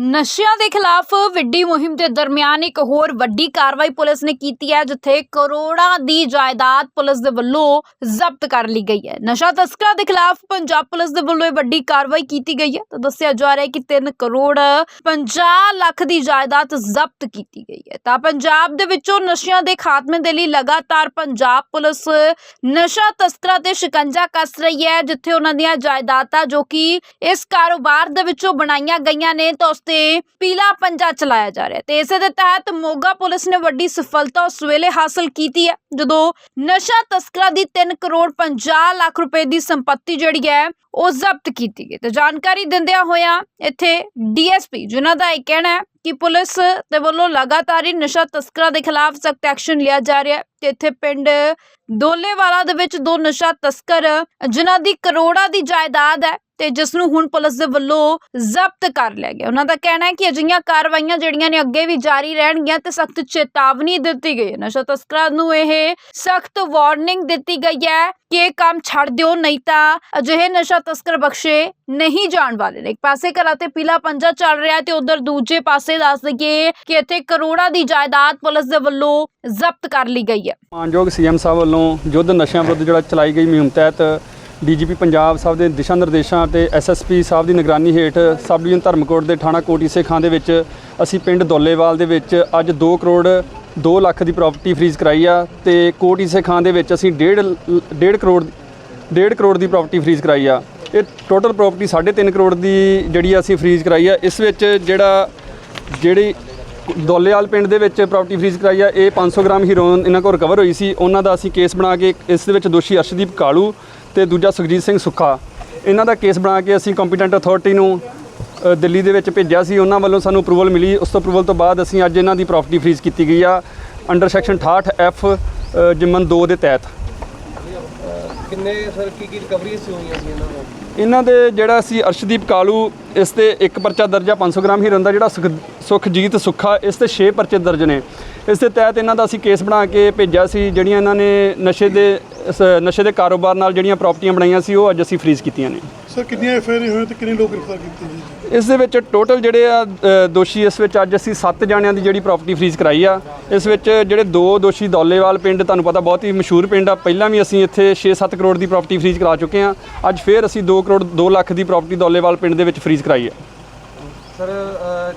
ਨਸ਼ਿਆਂ ਦੇ ਖਿਲਾਫ ਵੱਡੀ ਮੁਹਿੰਮ ਦੇ ਦਰਮਿਆਨ ਇੱਕ ਹੋਰ ਵੱਡੀ ਕਾਰਵਾਈ ਪੁਲਿਸ ਨੇ ਕੀਤੀ ਹੈ, ਜਿੱਥੇ ਕਰੋੜਾਂ ਦੀ ਜਾਇਦਾਦ ਪੁਲਿਸ ਦੇ ਵੱਲੋਂ ਜ਼ਬਤ ਕਰ ਲਈ ਗਈ ਹੈ। ਨਸ਼ਾ ਤਸਕਰਾਂ ਦੇ ਖਿਲਾਫ ਪੰਜਾਬ ਪੁਲਿਸ ਦੇ ਵੱਲੋਂ ਇਹ ਵੱਡੀ ਕਾਰਵਾਈ ਕੀਤੀ ਗਈ ਹੈ। ਤਾਂ ਦੱਸਿਆ ਜਾ ਰਿਹਾ ਹੈ ਕਿ 3 ਕਰੋੜ 50 ਲੱਖ ਦੀ ਜਾਇਦਾਦ ਜ਼ਬਤ ਕੀਤੀ ਗਈ ਹੈ। ਤਾਂ ਪੰਜਾਬ ਦੇ ਵਿੱਚੋਂ ਨਸ਼ਿਆਂ ਦੇ ਖਾਤਮੇ ਦੇ ਲਈ ਲਗਾਤਾਰ ਪੰਜਾਬ ਪੁਲਿਸ ਨਸ਼ਾ ਤਸਕਰਾਂ ਤੇ ਸ਼ਿਕੰਜਾ ਕੱਸ ਰਹੀ ਹੈ, ਜਿੱਥੇ ਉਹਨਾਂ ਦੀਆਂ ਜਾਇਦਾਦਾਂ ਜੋ ਕਿ ਇਸ ਕਾਰੋਬਾਰ ਦੇ ਵਿੱਚੋਂ ਬਣਾਈਆਂ ਗਈਆਂ ਨੇ, ਤਾਂ ਉਸ ਤੇ ਪੀਲਾ ਪੰਜਾ ਚਲਾਇਆ ਜਾ ਰਿਹਾ ਤੇ ਇਸੇ ਦੇ ਤਹਿਤ ਮੋਗਾ ਪੁਲਿਸ ਨੇ ਵੱਡੀ ਸਫਲਤਾ ਉਸ ਵੇਲੇ ਹਾਸਲ ਕੀਤੀ ਹੈ, ਜਦੋਂ ਨਸ਼ਾ ਤਸਕਰਾਂ ਦੀ 3 ਕਰੋੜ 50 ਲੱਖ ਰੁਪਏ ਦੀ ਸੰਪત્ਤੀ ਜਿਹੜੀ ਹੈ, ਉਹ ਜ਼ਬਤ ਕੀਤੀ ਗਈ। ਤੇ ਜਾਣਕਾਰੀ ਦਿੰਦਿਆਂ ਹੋਇਆਂ ਇੱਥੇ ਡੀਐਸਪੀ, ਜਿਨ੍ਹਾਂ ਦਾ ਇਹ ਕਹਿਣਾ ਹੈ ਕਿ ਪੁਲਿਸ ਦੇ ਵੱਲੋਂ ਲਗਾਤਾਰ ਹੀ ਨਸ਼ਾ ਤਸਕਰਾਂ ਦੇ ਖਿਲਾਫ ਸਖਤ ਐਕਸ਼ਨ ਲਿਆ ਜਾ ਰਿਹਾ ਹੈ। ਤੇ ਇੱਥੇ ਪਿੰਡ ਦੋਲੇਵਾਲਾ ਦੇ ਵਿੱਚ ਦੋ ਨਸ਼ਾ ਤਸਕਰ, ਜਿਨ੍ਹਾਂ ਦੀ ਕਰੋੜਾਂ ਦੀ ਜਾਇਦਾਦ ਹੈ ਤੇ ਜਿਸ ਨੂੰ ਹੁਣ ਪੁਲਿਸ ਦੇ ਵੱਲੋਂ ਜ਼ਬਤ ਕਰ ਲਿਆ ਗਿਆ। ਉਹਨਾਂ ਦਾ ਕਹਿਣਾ ਹੈ ਕਿ ਅਜਿਹੀਆਂ ਕਾਰਵਾਈਆਂ ਜਿਹੜੀਆਂ ਨੇ ਅੱਗੇ ਵੀ ਜਾਰੀ ਰਹਿਣਗੀਆਂ ਤੇ ਸਖਤ ਚੇਤਾਵਨੀ ਦਿੱਤੀ ਗਈ ਹੈ। ਨਸ਼ਾ ਤਸਕਰਾਂ ਨੂੰ ਇਹ ਸਖਤ ਵਾਰਨਿੰਗ ਦਿੱਤੀ ਗਈ ਹੈ ਕਿ ਇਹ ਕੰਮ ਛੱਡ ਦਿਓ, ਨਹੀਂ ਤਾਂ ਅਜਿਹੇ ਨਸ਼ਾ ਤਸਕਰ ਬਖਸ਼ੇ ਨਹੀਂ ਜਾਣ ਵਾਲੇ ਨੇ। ਇੱਕ ਪਾਸੇ ਘਰਾਂ ਤੇ ਪੀਲਾ ਪੰਜਾ ਚੱਲ ਰਿਹਾ ਤੇ ਉਧਰ ਦੂਜੇ ਪਾਸੇ ਦੱਸ ਦਈਏ ਕਿ ਇੱਥੇ ਕਰੋੜਾਂ ਦੀ ਜਾਇਦਾਦ ਪੁਲਿਸ ਦੇ ਵੱਲੋਂ ਜ਼ਬਤ ਕਰ ਲਈ ਗਈ ਹੈ। ਮਾਨਯੋਗ ਸੀਐਮ ਸਾਹਿਬ ਵੱਲੋਂ ਯੁੱਧ ਨਸ਼ਿਆਂ ਵਿਰੁੱਧ ਜਿਹੜਾ ਚਲਾਈ ਗਈ ਮੁਹਿੰਮ ਤਹਿਤ ਡੀਜੀਪੀ ਪੰਜਾਬ ਸਾਹਿਬ ਦੇ ਦਿਸ਼ਾ ਨਿਰਦੇਸ਼ਾਂ ਤੇ ਐਸਐਸਪੀ ਸਾਹਿਬ ਦੀ ਨਿਗਰਾਨੀ ਹੇਠ ਸਬ ਡਿਵੀਜ਼ਨ ਧਰਮਕੋਟ ਦੇ ਥਾਣਾ ਕੋਟੀ ਸੇ ਖਾਂ ਦੇ ਵਿੱਚ ਅਸੀਂ ਪਿੰਡ ਦੋਲੇਵਾਲ ਦੇ ਵਿੱਚ ਅੱਜ 2 ਕਰੋੜ 2 ਲੱਖ ਦੀ ਪ੍ਰਾਪਰਟੀ ਫ੍ਰੀਜ਼ ਕਰਾਈ ਆ ਤੇ ਕੋਟੀਸੇ ਖਾਂ ਦੇ ਵਿੱਚ ਅਸੀਂ 1.5 1.5 ਕਰੋੜ 1.5 ਕਰੋੜ ਦੀ ਪ੍ਰਾਪਰਟੀ ਫ੍ਰੀਜ਼ ਕਰਾਈ ਆ। ਇਹ ਟੋਟਲ ਪ੍ਰਾਪਰਟੀ 3.5 ਕਰੋੜ ਦੀ ਜਿਹੜੀ ਅਸੀਂ ਫ੍ਰੀਜ਼ ਕਰਾਈ ਆ, ਇਸ ਵਿੱਚ ਜਿਹੜਾ, ਜਿਹੜੀ ਦੋਲੇਵਾਲ ਪਿੰਡ ਦੇ ਵਿੱਚ ਪ੍ਰਾਪਰਟੀ ਫ੍ਰੀਜ਼ ਕਰਾਈ ਆ। ਇਹ 500 ਗ੍ਰਾਮ ਹੀਰੋਇਨ ਇਹਨਾਂ ਕੋਲ ਰਿਕਵਰ ਹੋਈ ਸੀ। ਉਹਨਾਂ ਦਾ ਅਸੀਂ ਕੇਸ ਬਣਾ ਕੇ ਇਸ ਦੇ ਵਿੱਚ ਦੋਸ਼ੀ ਅਰਸ਼ਦੀਪ ਕਾਲੂ ਤੇ ਦੂਜਾ ਸੁਖਜੀਤ ਸਿੰਘ ਸੁੱਖਾ। ਇਹਨਾਂ ਦਾ ਕੇਸ ਬਣਾ ਕੇ ਅਸੀਂ ਕੰਪੀਟੈਂਟ ਅਥਾਰਟੀ ਨੂੰ ਦਿੱਲੀ ਦੇ ਵਿੱਚ ਭੇਜਿਆ ਸੀ। ਉਹਨਾਂ ਵੱਲੋਂ ਸਾਨੂੰ ਅਪਰੂਵਲ ਮਿਲੀ। ਉਸ ਤੋਂ ਅਪਰੂਵਲ ਤੋਂ ਬਾਅਦ ਅਸੀਂ ਅੱਜ ਇਹਨਾਂ ਦੀ ਪ੍ਰਾਪਰਟੀ ਫ੍ਰੀਜ਼ ਕੀਤੀ ਗਈ ਆ। ਅੰਡਰ ਸੈਕਸ਼ਨ 68 ਐਫ ਜਿਮਨ 2 ਦੇ ਤਹਿਤ। ਕਿੰਨੇ ਸਰ, ਕੀ ਕੀ ਰਿਕਵਰੀਜ਼ ਹੋਈਆਂ ਸੀ ਇਹਨਾਂ ਨੂੰ? ਇਹਨਾਂ ਦੇ ਜਿਹੜਾ ਸੀ ਅਰਸ਼ਦੀਪ ਕਾਲੂ, ਇਸ ਤੇ ਇੱਕ ਪਰਚਾ ਦਰਜਾ 500 ਗ੍ਰਾਮ ਹੀਰਨ ਦਾ ਜਿਹੜਾ ਸੁਖ- ਸੁਖਜੀਤ ਸੁੱਖਾ, ਇਸ ਤੇ 6 ਪਰਚੇ ਦਰਜ ਨੇ। ਇਸ ਦੇ ਤਹਿਤ ਇਹਨਾਂ ਦਾ ਅਸੀਂ ਕੇਸ ਬਣਾ ਕੇ ਭੇਜਿਆ ਸੀ, ਜਿਹੜੀਆਂ ਇਹਨਾਂ ਨੇ ਨਸ਼ੇ ਦੇ ਇਸ ਨਸ਼ੇ ਦੇ ਕਾਰੋਬਾਰ ਨਾਲ ਜਿਹੜੀਆਂ ਪ੍ਰਾਪਰਟੀਆਂ ਬਣਾਈਆਂ ਸੀ, ਉਹ ਅੱਜ ਅਸੀਂ ਫ੍ਰੀਜ਼ ਕੀਤੀਆਂ ਨੇ। ਸਰ ਕਿੰਨੀਆਂ ਐਫਆਈਆਰ ਹੋਈਆਂ ਤੇ ਕਿੰਨੇ ਲੋਕ ਗ੍ਰਿਫਤਾਰ ਕੀਤੇ ਜੀ? ਇਸ ਦੇ ਵਿੱਚ ਟੋਟਲ ਜਿਹੜੇ ਆ ਅ, ਦੋਸ਼ੀ ਇਸ ਵਿੱਚ ਅੱਜ ਅਸੀਂ 7 ਜਾਣਿਆਂ ਦੀ ਜਿਹੜੀ ਪ੍ਰਾਪਰਟੀ ਫ੍ਰੀਜ਼ ਕਰਾਈ ਆ। ਇਸ ਵਿੱਚ ਜਿਹੜੇ ਦੋ ਦੋਸ਼ੀ ਦੌਲੇਵਾਲ ਪਿੰਡ ਤੁਹਾਨੂੰ ਪਤਾ ਬਹੁਤ ਹੀ ਮਸ਼ਹੂਰ ਪਿੰਡ ਆ ਪਹਿਲਾਂ ਵੀ ਅਸੀਂ ਇੱਥੇ 6-7 ਕਰੋੜ ਦੀ ਪ੍ਰਾਪਰਟੀ ਫ੍ਰੀਜ਼ ਕਰਾ ਚੁੱਕੇ ਆ। ਅੱਜ ਫੇਰ ਅਸੀਂ 2 ਕਰੋੜ 2 ਲੱਖ ਦੀ ਪ੍ਰਾਪਰਟੀ ਦੌਲੇਵਾਲ ਪਿੰਡ ਦੇ ਵਿੱਚ ਫ੍ਰੀਜ਼ ਕਰਾਈ ਆ। ਸਰ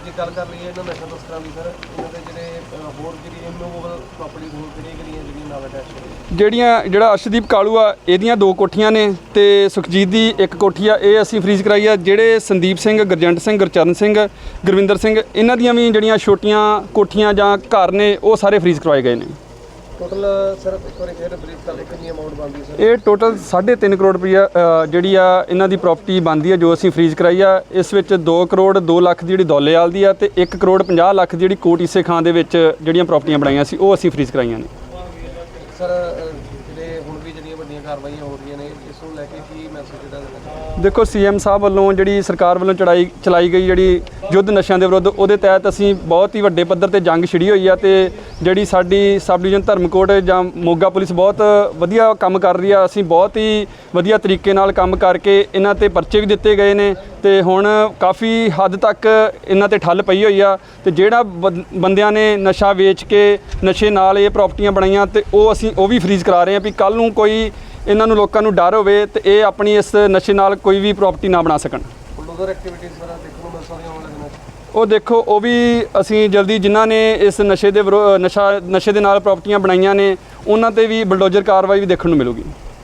ਜੇ ਗੱਲ ਕਰ ਲਈਏ ਇਹਨਾਂ ਨਸ਼ਾ ਤਸਕਰਾਂ ਦੀ ਸਰ ਇਹਨਾਂ ਦੇ ਜਿਹੜੇ ਅਹ, ਹੋਰ ਜਿਹੜੀ ਇਮੂਵੇਬਲ ਪ੍ਰਾਪਰਟੀ ਹੋਰ ਕਿਹੜੀਆਂ ਕਿਹੜੀਆਂ ਜਿਹੜੀਆਂ ਨਾਲ ਅਟੈਚ ਹੋਈਆਂ ਜਿਹੜੀਆਂ ਜਿਹੜਾ ਅਰਸ਼ਦੀਪ ਕਾਲੂ ਆ ਇਹਦੀਆਂ ਦੋ ਕੋਠੀਆਂ ਨੇ ਤੇ ਸੁਖਜੀਤ ਦੀ ਇੱਕ ਕੋਠੀ ਆ ਇਹ ਅਸੀਂ ਫ੍ਰੀਜ਼ ਕਰਾਈ ਆ ਜਿਹੜੇ ਸੰਦੀਪ ਸਿੰਘ ਗੁਰਜੰਟ ਸਿੰਘ ਗੁਰਚਰਨ ਸਿੰਘ ਗੁਰਵਿੰਦਰ ਸਿੰਘ ਇਹਨਾਂ ਦੀਆਂ ਵੀ ਜਿਹੜੀਆਂ ਛੋਟੀਆਂ ਕੋਠੀਆਂ ਜਾਂ ਘਰ ਨੇ ਉਹ ਸਾਰੇ ਫ੍ਰੀਜ਼ ਕਰਵਾਏ ਗਏ ਨੇ। ਟੋਟਲ ਸਰ ਇੱਕ ਵਾਰੀ ਫਿਰ ਬਰੀਫ ਕਰ ਲਓ ਕਿੰਨੀ ਅਮਾਉਂਟ ਬਣਦੀ ਸਰ ਇਹ ਟੋਟਲ 3.5 ਕਰੋੜ ਰੁਪਈਆ ਅ, ਜਿਹੜੀ ਆ ਇਹਨਾਂ ਦੀ ਪ੍ਰਾਪਰਟੀ ਬਣਦੀ ਆ ਜੋ ਅਸੀਂ ਫ੍ਰੀਜ਼ ਕਰਾਈ ਆ ਇਸ ਵਿੱਚ 2 ਕਰੋੜ 2 ਲੱਖ ਦੀ ਜਿਹੜੀ ਦੌਲੇਵਾਲ ਦੀ ਆ ਤੇ 1 ਕਰੋੜ 50 ਲੱਖ ਦੀ ਜਿਹੜੀ ਕੋਟ ਇਸੇ ਖਾਂ ਦੇ ਵਿੱਚ ਜਿਹੜੀਆਂ ਪ੍ਰਾਪਰਟੀਆਂ ਬਣਾਈਆਂ ਸੀ ਉਹ ਅਸੀਂ ਫ੍ਰੀਜ਼ ਕਰਾਈਆਂ ਨੇ। ਸਰ ਵੀ ਜਿਹੜੀਆਂ ਵੱਡੀਆਂ ਕਾਰਵਾਈਆਂ ਹੋ ਰਹੀਆਂ ਨੇ, ਇਸ ਨੂੰ ਲੈ ਕੇ ਕੀ ਮੈਸੇਜ ਜਿਹੜਾ ਦੇਣਾ ਚਾਹੁੰਦੇ ਦੇਖੋ ਸੀਐਮ ਸਾਹਿਬ ਵੱਲੋਂ ਜਿਹੜੀ ਸਰਕਾਰ ਵੱਲੋਂ ਚੜਾਈ, ਚਲਾਈ ਗਈ ਜਿਹੜੀ ਯੁੱਧ ਨਸ਼ਿਆਂ ਦੇ ਵਿਰੁੱਧ, ਉਹਦੇ ਤਹਿਤ ਅਸੀਂ ਬਹੁਤ ਹੀ ਵੱਡੇ ਪੱਧਰ ਤੇ ਜੰਗ ਛਿੜੀ ਹੋਈ ਆ ਤੇ ਜਿਹੜੀ ਸਾਡੀ ਸਬ ਡਿਵੀਜ਼ਨ ਧਰਮਕੋਟ ਜਾਂ ਮੋਗਾ ਪੁਲਿਸ ਬਹੁਤ ਵਧੀਆ ਕੰਮ ਕਰ ਰਹੀ ਆ। ਅਸੀਂ ਬਹੁਤ ਹੀ ਵਧੀਆ ਤਰੀਕੇ ਨਾਲ ਕੰਮ ਕਰਕੇ ਇਹਨਾਂ ਤੇ ਪਰਚੇ ਵੀ ਦਿੱਤੇ ਗਏ ਨੇ ਤੇ ਹੁਣ ਕਾਫੀ ਹੱਦ ਤੱਕ ਇਹਨਾਂ ਤੇ ਠੱਲ ਪਈ ਹੋਈ ਆ ਤੇ ਜਿਹੜਾ ਬੰ- ਬੰਦਿਆਂ ਨੇ ਨਸ਼ਾ ਵੇਚ ਕੇ ਨਸ਼ੇ ਨਾਲ ਇਹ ਪ੍ਰਾਪਰਟੀਆਂ ਬਣਾਈਆਂ ਤੇ ਉਹ ਅਸੀਂ, ਉਹ ਵੀ ਫ੍ਰੀਜ਼ ਕਰਾ ਰਹੇ ਹਾਂ ਵੀ ਕੱਲ ਨੂੰ ਕੋਈ ਇਹਨਾਂ ਨੂੰ ਲੋਕਾਂ ਨੂੰ ਡਰ ਹੋਵੇ ਤੇ ਇਹ ਆਪਣੀ ਇਸ ਨਸ਼ੇ ਨਾਲ ਕੋਈ ਵੀ ਪ੍ਰਾਪਰਟੀ ਨਾ ਬਣਾ ਸਕਣ। ਬੁਲਡੋਜ਼ਰ ਐਕਟੀਵਿਟੀਜ਼ ਸਰ ਦੇਖਣ ਨੂੰ ਮਿਲ ਸਕਦੀਆਂ ਆਉਣ ਵਾਲੇ ਦਿਨਾਂ 'ਚ ਉਹ ਦੇਖੋ ਉਹ ਵੀ ਅਸੀਂ ਜਲਦੀ ਜਿਨ੍ਹਾਂ ਨੇ ਇਸ ਨਸ਼ੇ ਦੇ ਨਸ਼ਾ ਨਸ਼ੇ ਦੇ ਨਾਲ ਪ੍ਰਾਪਰਟੀਆਂ ਬਣਾਈਆਂ ਨੇ ਉਹਨਾਂ ਤੇ ਵੀ ਬਲਡੋਜ਼ਰ ਕਾਰਵਾਈ ਵੀ ਦੇਖਣ ਨੂੰ ਮਿਲੂਗੀ।